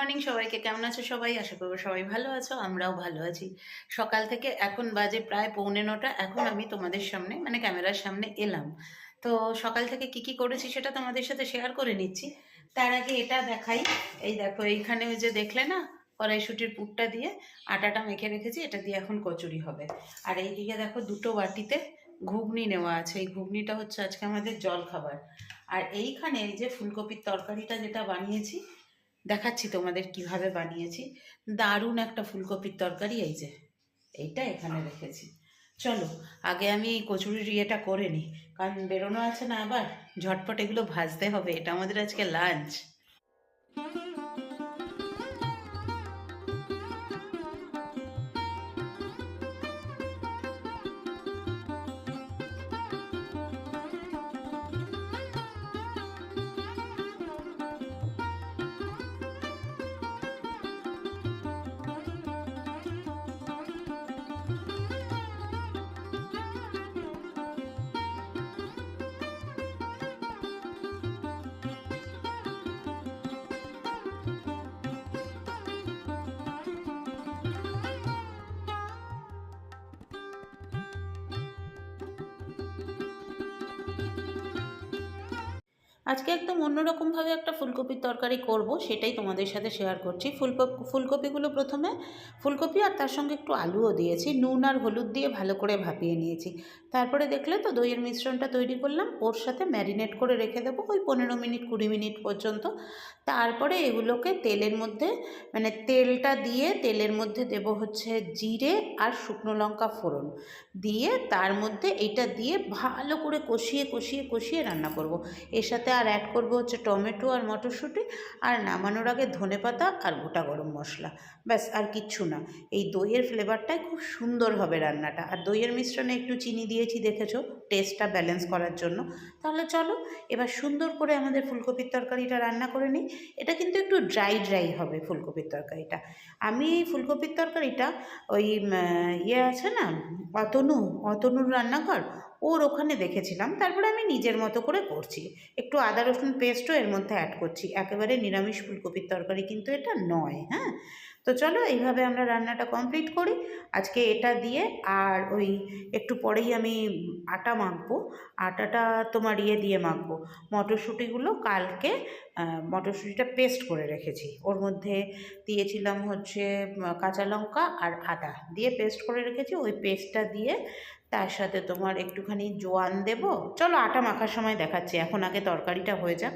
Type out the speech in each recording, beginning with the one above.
Morning সবাইকে কেমন আছো সবাই? আশা করব সবাই ভালো আছো, আমরাও ভালো আছি। সকাল থেকে এখন বাজে প্রায় পৌনে নটা, এখন আমি তোমাদের সামনে মানে ক্যামেরার সামনে এলাম। তো সকাল থেকে কি কি করেছি সেটা তোমাদের সাথে শেয়ার করে নিচ্ছি। তার আগে এটা দেখাই। এই দেখো, এইখানে ওই যে দেখলে না, কড়াইশুটির পুরটা দিয়ে আটাটা মেখে রেখেছি, এটা দিয়ে এখন কচুরি হবে। আর এইদিকে দেখো দুটো বাটিতে ঘুগনি নেওয়া আছে। এই ঘুগনিটা হচ্ছে আজকে আমাদের জল খাবার আর এইখানে এই যে ফুলকপির তরকারিটা যেটা বানিয়েছি দেখাচ্ছি তোমাদের কীভাবে বানিয়েছি। দারুণ একটা ফুলকপির তরকারি, এই যে, এইটা এখানে রেখেছি। চলো, আগে আমি এই কচুরির ইয়েটা করে নিই, কারণ বেরোনো আছে না আবার, ঝটপট এগুলো ভাজতে হবে, এটা আমাদের আজকে লাঞ্চ আজকে একদম অন্যরকমভাবে একটা ফুলকপির তরকারি করব, সেটাই তোমাদের সাথে শেয়ার করছি। ফুলকপি, ফুলকপিগুলো প্রথমে, ফুলকপি আর তার সঙ্গে একটু আলুও দিয়েছি, নুন আর হলুদ দিয়ে ভালো করে ভাপিয়ে নিয়েছি। তারপরে দেখলে তো দইয়ের মিশ্রণটা তৈরি করলাম, ওর সাথে ম্যারিনেট করে রেখে দেবো ওই পনেরো মিনিট, কুড়ি মিনিট পর্যন্ত। তারপরে এগুলোকে তেলের মধ্যে মানে তেলটা দিয়ে তেলের মধ্যে দেব হচ্ছে জিরে আর শুকনো লঙ্কা ফোড়ন। দিয়ে তার মধ্যে এটা দিয়ে ভালো করে কষিয়ে কষিয়ে কষিয়ে রান্না করব। এর সাথে আর অ্যাড করব হচ্ছে টমেটো আর মটরশুঁটি, আর নামানোর আগে ধনেপাতা আর গোটা গরম মশলা। ব্যাস, আর কিচ্ছু না। এই দইয়ের ফ্লেভারটাই খুব সুন্দর হবে রান্নাটা। আর দইয়ের মিশ্রণে একটু চিনি দিয়েছি, দেখেছ? টেস্টটা ব্যালেন্স করার জন্য। তাহলে চলো, এবার সুন্দর করে আমাদের ফুলকপির তরকারিটা রান্না করে নিই। এটা কিন্তু একটু ড্রাই ড্রাই হবে ফুলকপির তরকারিটা। আমি এই ফুলকপির তরকারিটা ওই ইয়ে আছে না, অতনু, অতনুর রান্নাঘর ওর ওখানে দেখেছিলাম, তারপরে আমি নিজের মতো করে করছি। একটু আদা রসুন পেস্টও এর মধ্যে অ্যাড করছি। একেবারে নিরামিষ ফুলকপির তরকারি কিন্তু এটা নয় হ্যাঁ? তো চলো এইভাবে আমরা রান্নাটা কমপ্লিট করি। আজকে এটা দিয়ে আর ওই একটু পরেই আমি আটা মাখবো। আটাটা তোমার ইয়ে দিয়ে মাখবো। মটরশুঁটিগুলো কালকে মটরশুঁটিটা পেস্ট করে রেখেছি। ওর মধ্যে দিয়েছিলাম হচ্ছে কাঁচা লঙ্কা আর আদা। দিয়ে পেস্ট করে রেখেছি। ওই পেস্টটা দিয়ে তার সাথে তোমার একটুখানি জোয়ান দেব। চলো আটা মাখার সময় দেখাচ্ছি, এখন আগে তরকারিটা হয়ে যাক।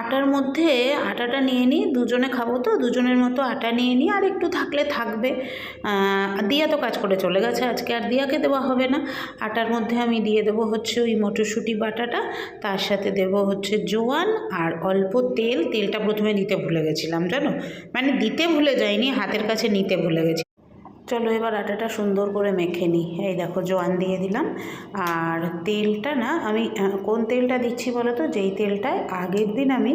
আটার মধ্যে আটাটা নিয়ে নিই, দুজনে খাব তো, দুজনের মতো আটা নিয়ে নিই, আর একটু থাকলে থাকবে। দিয়া তো কাজ করে চলে গেছে, আজকে আর দিয়াকে দেওয়া হবে না। আটার মধ্যে আমি দিয়ে দেবো হচ্ছে ওই মটরশুঁটি বাটাটা, তার সাথে দেব হচ্ছে জোয়ান, আর অল্প তেল। তেলটা প্রথমে দিতে ভুলে গেছিলাম, জানো? মানে দিতে ভুলে যাইনি, হাতের কাছে নিতে ভুলে গেছি। চলো এবার আটাটা সুন্দর করে মেখে নিই। এই দেখো, জোয়ান দিয়ে দিলাম। আর তেলটা না, আমি কোন তেলটা দিচ্ছি বলো তো? যেই তেলটায় আগের দিন আমি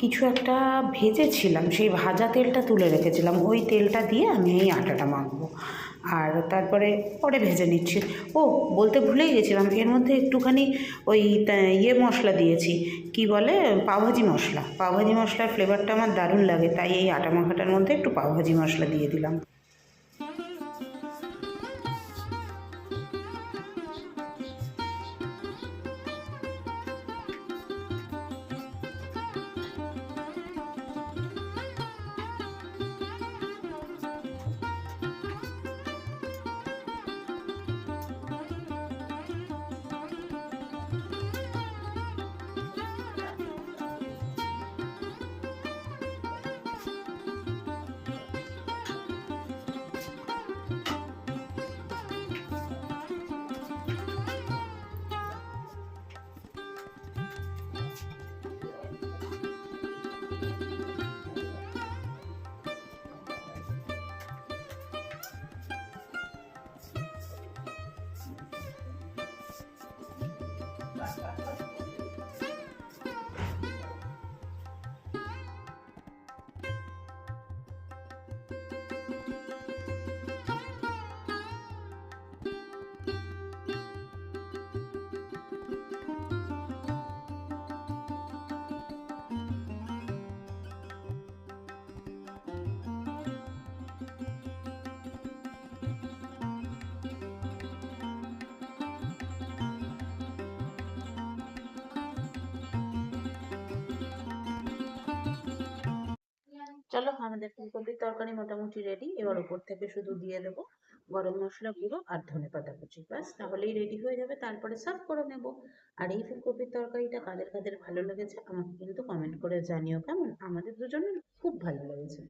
কিছু একটা ভেজেছিলাম, সেই ভাজা তেলটা তুলে রেখেছিলাম। ওই তেলটা দিয়ে আমি এই আটাটা মাখবো। আর তারপরে পরে ভেজে নিচ্ছি। ও, বলতে ভুলেই গেছিলাম, এর মধ্যে একটুখানি ওই ইয়ে মশলা দিয়েছি। কি বলে? পাওভাজি মশলা। পাওভাজি মশলার ফ্লেভারটা আমার দারুণ লাগে, তাই এই আটা মাখাটার মধ্যে একটু পাওভাজি মশলা দিয়ে দিলাম। চলো আমাদের ফুলকপির তরকারি মোটামুটি রেডি এবার উপর থেকে শুধু দিয়ে দেবো গরম মশলা গুঁড়ো আর ধনে পাতা কুচি। ব্যাস, তাহলেই রেডি হয়ে যাবে, তারপরে সার্ভ করে নেব। আর এই ফুলকপির তরকারিটা কাদের কাদের ভালো লেগেছে আমাকে কিন্তু কমেন্ট করে জানিও, কেমন? আমাদের দুজনের খুব ভালো লেগেছে।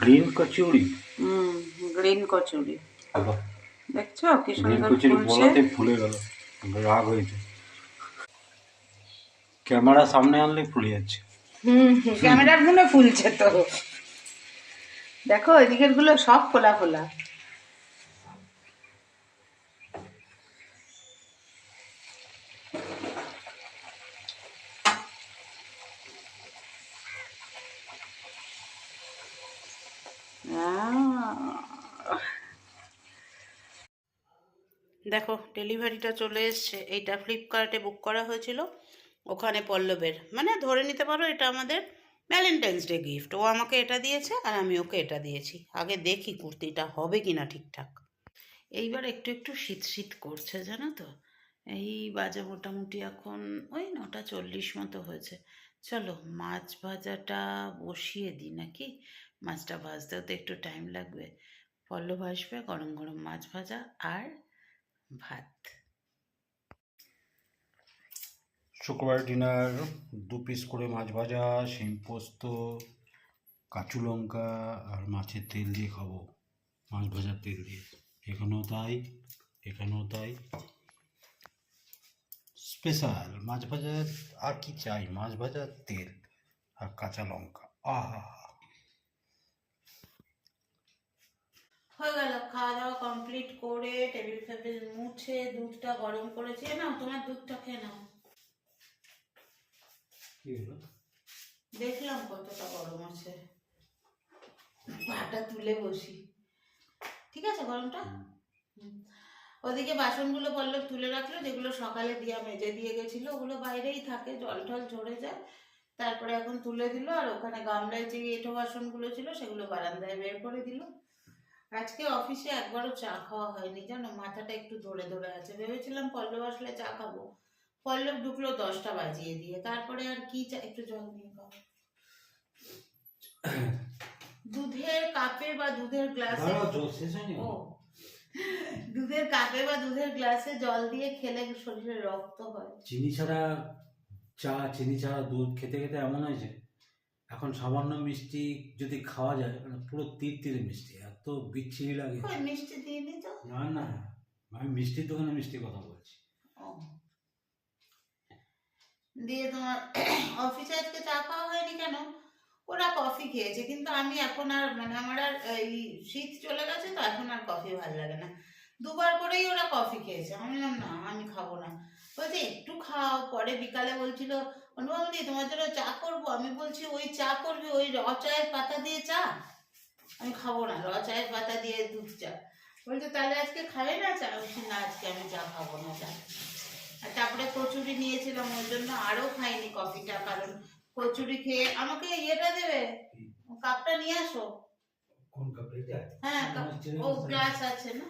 গ্রিন কচুরি। হুম গ্রিন কচুরি। দেখছ কি সুন্দর কচুরি বলাতে ফুলে গেল। রাগ হয়েছে। ক্যামেরা সামনে আনলে ফুলে যাচ্ছে। হুম ক্যামেরারগুলো ফুলছে তো। দেখো এদিকেরগুলো সব খোলা ফোলা। দেখো ডেলিভারিটা চলে এসছে। এইটা ফ্লিপকার্টে বুক করা হয়েছিল। ওখানে পল্লবের। মানে ধরে নিতে পারো, এটা আমাদের ভ্যালেন্টাইন্স ডে গিফট ও আমাকে এটা দিয়েছে আর আমি ওকে এটা দিয়েছি। আগে দেখি কুর্তিটা হবে কি না ঠিকঠাক। এইবার একটু একটু শীত শীত করছে, জানো তো? এই বাজে মোটামুটি এখন ওই নটা চল্লিশ মতো হয়েছে। চলো, মাছ ভাজাটা বসিয়ে দিই নাকি? মাছটা ভাজতেও তো একটু টাইম লাগবে। পল্লব আসবে গরম গরম মাছ ভাজা আর ভাত। শুক্রবার ডিনার দু পিস করে মাছ ভাজা, শিম পোস্ত, কাঁচু লঙ্কা আর মাছের তেল দিয়ে খাব। মাছ ভাজার তেল দিয়ে। এখানেও তাই এখানেও তাই। স্পেশাল মাছ ভাজার আর কি চাই? মাছ ভাজার তেল আর কাঁচা লঙ্কা। আহা হয়ে গেল খাওয়া দাওয়া কমপ্লিট করে টেবিল মুছে দুধটা গরম করেছি নাও তোমার দুধটা খেয়ে নাও। দেখলাম কতটা গরম আছে। পাটা তুলে বসি। ঠিক আছে গরমটা। ওদিকে বাসনগুলো বলল তুলে রাখল যেগুলো সকালে দিয়া মেজে দিয়ে গেছিল ওগুলো বাইরেই থাকে জল টল ঝরে যায়। তারপরে এখন তুলে দিল আর ওখানে গামলায় যে এঁটো বাসনগুলো ছিল সেগুলো বারান্দায় বের করে দিল। আজকে অফিসে একবারও চা খাওয়া হয়নি জানো? মাথাটা একটু ধরে ধরে আছে। ভেবেছিলাম পল্লব আসলে চা খাব। পল্লব ঢুকলো দশটা বাজিয়ে দিয়ে। তারপরে আর কি চা একটু জল নিয়ে খাও দুধের কাপে বা দুধের গ্লাসে ও। দুধের কাপে বা দুধের গ্লাসে জল দিয়ে খেলে শরীরে রক্ত হয়। চিনি ছাড়া চা চিনি ছাড়া দুধ খেতে খেতে এমন হয়েছে এখন সামান্য মিষ্টি যদি খাওয়া যায় মানে পুরো তীর তীরে মিষ্টি। এত বিচ্ছিরি লাগে। ওই মিষ্টি দিইনি তো। না না আমি মিষ্টির দোকানে মিষ্টি কথা বলছি। দিয়ে তোমার অফিসে আজকে চা খাওয়া হয়নি কেন? ওরা কফি খেয়েছে কিন্তু আমি এখন আর মানে আমার আর এই শীত চলে গেছে তো এখন আর কফি ভালো লাগে না। দুবার করেই ওরা কফি খেয়েছে। আমি বললাম না আমি খাব না। বলছে একটু খাও। পরে বিকালে বলছিল অনুভবদি তোমার জন্য চা করব। আমি বলছি ওই চা করবি ওই র চায়ের পাতা দিয়ে চা? আমি খাব না র চায়ের পাতা দিয়ে দুধ চা। বলছে তাহলে আজকে খাবে না চা? বলছি, না আজকে আমি চা খাব না চা। আর তারপরে কচুরি নিয়েছিলাম ওই জন্য আরও খাইনি কফিটা কারণ কচুরি খেয়ে আমাকে ইয়েটা দেবে কাপটা নিয়ে আসো। হ্যাঁ ও গ্লাস আছে না?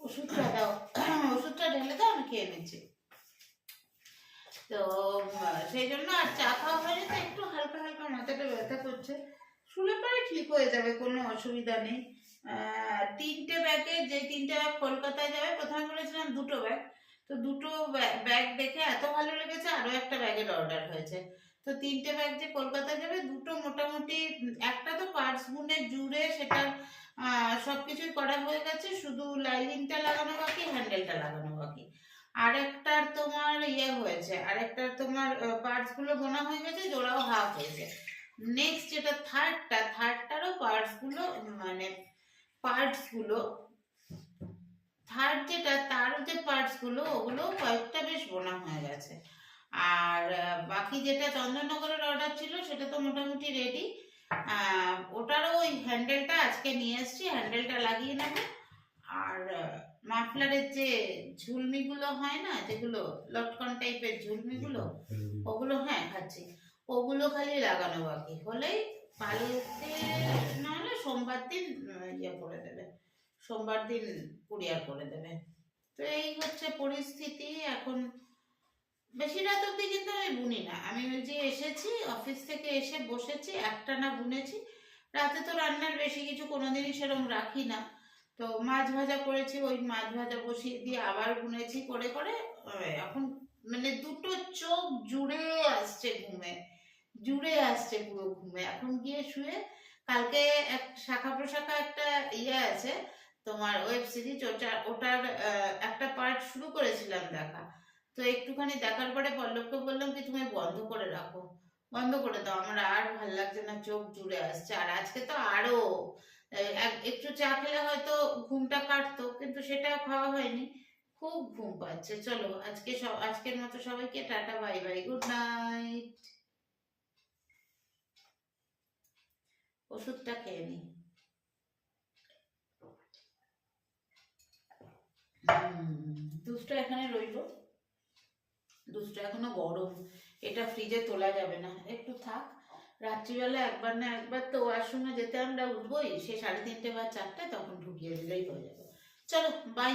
ওষুধটা দাও ওষুধটা ঢেলে দাও আমি খেয়ে নিচ্ছি। তো সেই জন্য আর চা খাওয়া হয়নি তো একটু হালকা হালকা মাথাটা ব্যথা করছে। ঠিক হয়ে যাবে, কোনো অসুবিধা নেই। তিনটে ব্যাগে যে তিনটে ব্যাগ কলকাতায় যাবে, প্রথমে বলেছিলাম দুটো ব্যাগ। তো দুটো ব্যা- ব্যাগ দেখে এত ভালো লেগেছে, আরও একটা ব্যাগের অর্ডার হয়েছে। তো তিনটে ব্যাগ যে কলকাতায় যাবে, দুটো মোটামুটি, একটা তো পার্স বুনে জুড়ে সেটা সব কিছুই করা হয়ে গেছে, শুধু লাইনিংটা লাগানো বাকি হ্যান্ডেলটা লাগানো বাকি। আরেকটার তোমার ইয়ে হয়েছে, আরেকটার তোমার পার্টসগুলো বোনা হয়ে গেছে, জোড়াও হাফ হয়েছে নেক্সট যেটা থার্ডটা থার্ডটারও পার্টসগুলো মানে পার্টসগুলো থার্ড যেটা তার যে পার্টসগুলো ওগুলো কয়েকটা বেশ বোনা হয়ে গেছে। আর বাকি যেটা চন্দননগরের অর্ডার ছিল সেটা তো মোটামুটি রেডি ওটারও ওই হ্যান্ডেলটা আজকে নিয়ে এসেছি হ্যান্ডেলটা লাগিয়ে নেব। আর মাফলারের যে ঝুলমিগুলো হয় না যেগুলো লটকন টাইপের ঝুলমিগুলো ওগুলো হ্যাঁ খাচ্ছি। ওগুলো খালি লাগানো বাকি। হলেই কালকে না হলে সোমবার দিন ইয়ে করে দেবে। সোমবার দিন কুরিয়ার করে দেবে। তো এই হচ্ছে পরিস্থিতি। এখন বেশি রাত অব্দি কিন্তু আমি বুনি না। আমি যে এসেছি, অফিস থেকে এসে বসেছি, একটা না বুনেছি। রাতে তো রান্নার বেশি কিছু কোনোদিনই সেরকম রাখি না। তো মাছ ভাজা করেছি, ওই মাছ ভাজা বসিয়ে দিয়ে আবার বুনেছি করে করে। এখন মানে দুটো চোখ জুড়ে আসছে ঘুমে। জুড়ে আসছে পুরো ঘুমে। এখন গিয়ে শুয়ে কালকে এক শাখা প্রশাখা একটা ইয়ে আছে, তোমার ওয়েব সিরিজ ওটা ওটার একটা পার্ট শুরু করেছিলাম দেখা। তো একটুখানি দেখার পরে পল্লবকে বললাম কি, তুমি বন্ধ করে রাখো। বন্ধ করে দাও। আমার আর ভালো লাগছে না, চোখ জুড়ে আসছে। আর আজকে তো আরও একটু চা খেলে হয়তো ঘুমটা কাটতো, কিন্তু সেটা খাওয়া হয়নি। খুব ঘুম পাচ্ছে। চলো, আজকে সব, আজকের মতো সবাইকে tata, bye bye. Good night. ওষুধটা খেয়ে নি। দুধটা এখানে রইল। দুধটা এখনও গরম। এটা ফ্রিজে তোলা যাবে না। একটু থাক। রাত্রিবেলা একবার না একবার তো ওয়াশরুমে যেতে আমরা উঠবোই। সে সাড়ে তিনটে বা চারটে তখন ঢুকিয়ে দিলেই হয়ে যাবে। চলো বাই